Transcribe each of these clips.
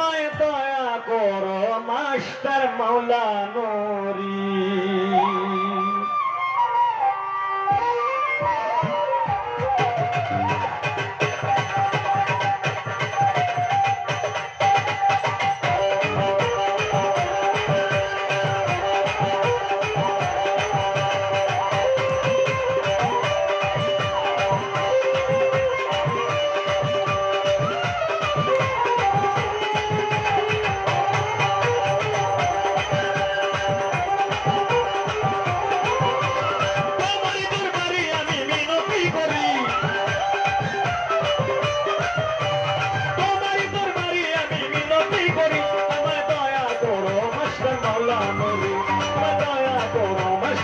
আমায় দয়া করো মাস্টার মাওলা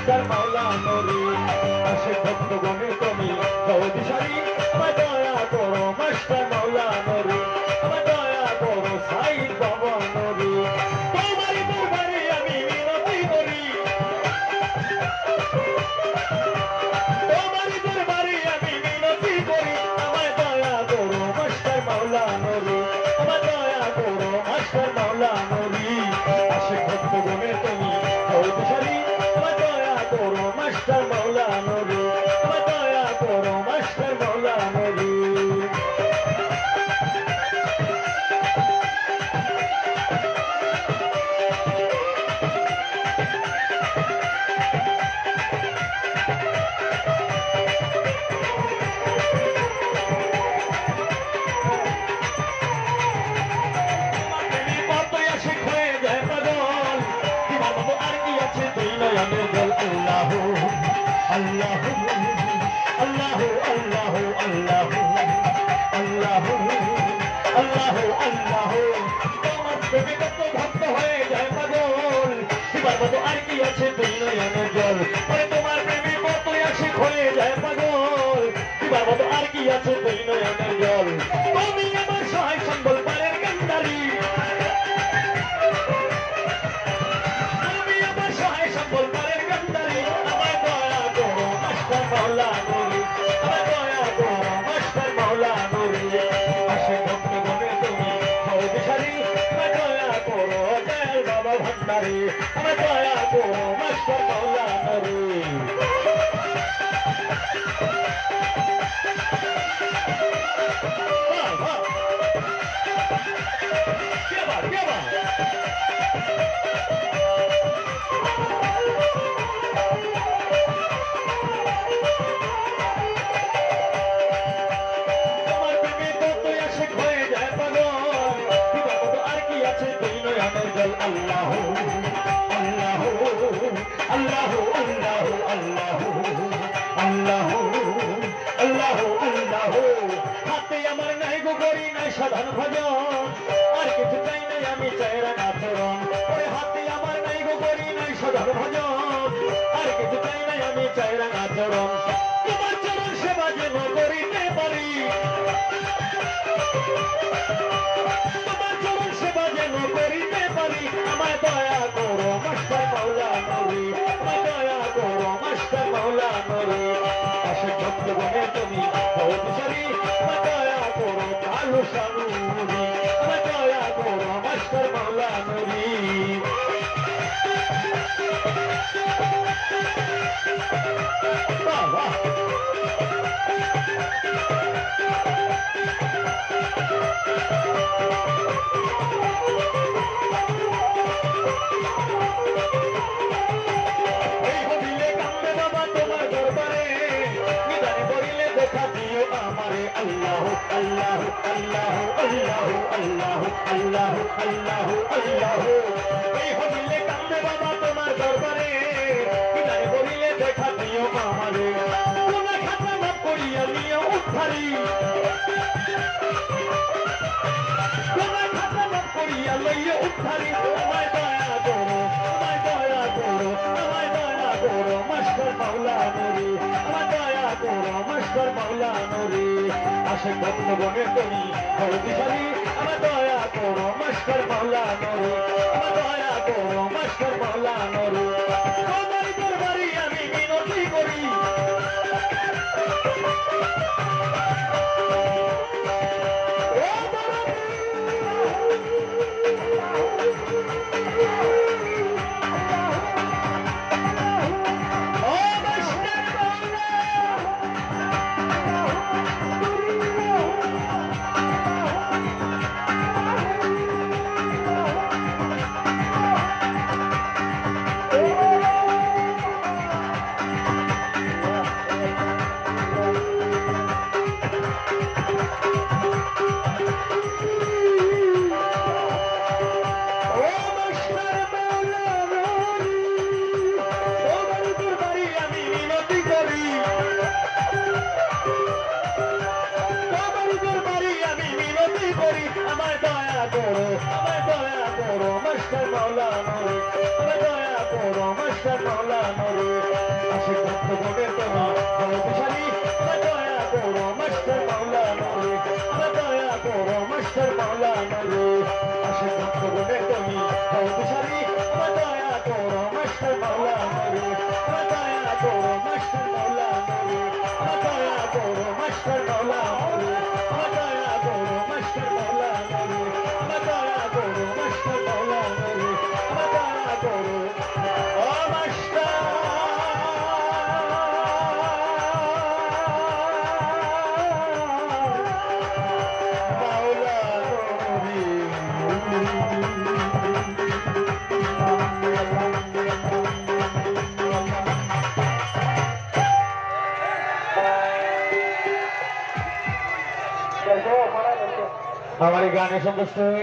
Dharma Lamuru আসবে নারে আমার দয়া গো মাস্টার মাওলানা রে সাধারণ ভজন। আর কিছু চাই নাই আমি চাই রাঙা চরণ ওরে হাতে আমার নাই গো করি নাই সাধারণ ভজন। আর কিছু চাই নাই আমি চাই রাঙা চরণ তোমার চরণ সেবা যেন করিতে পারি। তোমার চরণ সেবা যেন করিতে পারি। আমায় দয়া করো, মাস্টার মাওলা নরি আমায় দয়া করো, মাস্টার মাওলা পাশে ভক্ত তুমি সানুরি দয়া গো নমস্কার মাওলা নুরি বাবা Thank you. আল্লাহ আল্লাহ আল্লাহ আল্লাহ আল্লাহ এই হবিলে কান্দে বাবা উদ্ধারি আমায় পরমেশ্বর বাংলা নরে। আসে ভক্ত বনে তুমি হলদি শালি আমার দয়া পরমেশ্বর বাংলা নরে। নরে। করি আমার দয়া করো আমার দয়া করো, মাস্টার মৌলানো রে আমার দয়া করো, মাস্টার মৌলানো রে। আশিক ভক্তগণের তোমার গল্পশালী আমার দয়া করো, মাস্টার মৌলানো রে আমার দয়া করো, মাস্টার মৌলানো রে। আশিক ভক্তগণের তুমি গল্পশালী আমার দয়া করো, মাস্টার মৌলানো রে। আমার দয়া করো, মাস্টার মৌলানো রে। আমার দয়া করো, মাস্টার আমার এই গানে সন্তুষ্ট হয়ে